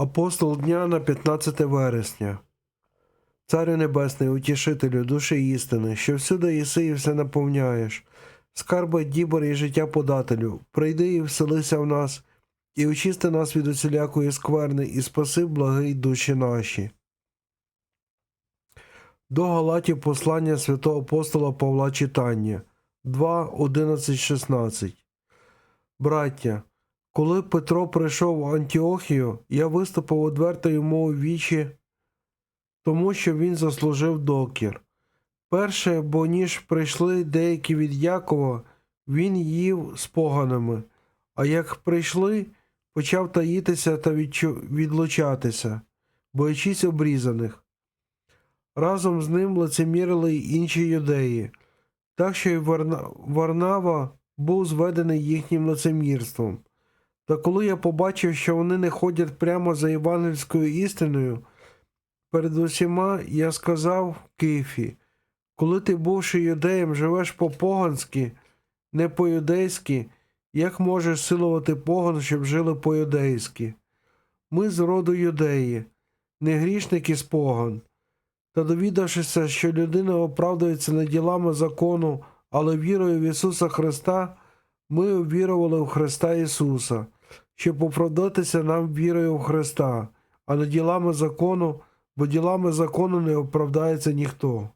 Апостол дня на 15 вересня. Царю Небесний, утішителю, душі істини, що всюди єси і все наповняєш, скарби дібор і життя подателю, прийди і вселися в нас, і очисти нас від усілякої скверни, і спаси благий душі наші. До Галатів послання святого апостола Павла читання 2, 11, 16. Браття, коли Петро прийшов в Антіохію, я виступив одверто йому у вічі, тому що він заслужив докір. Перше, бо ніж прийшли деякі від Якова, він їв з поганими, а як прийшли, почав таїтися та відлучатися, боячись обрізаних. Разом з ним лицемірили й інші юдеї, так що й Варнава був зведений їхнім лицемірством. Та коли я побачив, що вони не ходять прямо за євангельською істиною, перед усіма я сказав Кифі, коли ти, бувши юдеєм, живеш по-поганськи, не по-юдейськи, як можеш силувати поган, щоб жили по-юдейськи? Ми з роду юдеї, не грішники з поган. Та довідавшися, що людина оправдується не ділами закону, але вірою в Ісуса Христа, ми увірували в Христа Ісуса, щоб оправдатися нам вірою в Христа, а не ділами закону, бо ділами закону не оправдається ніхто.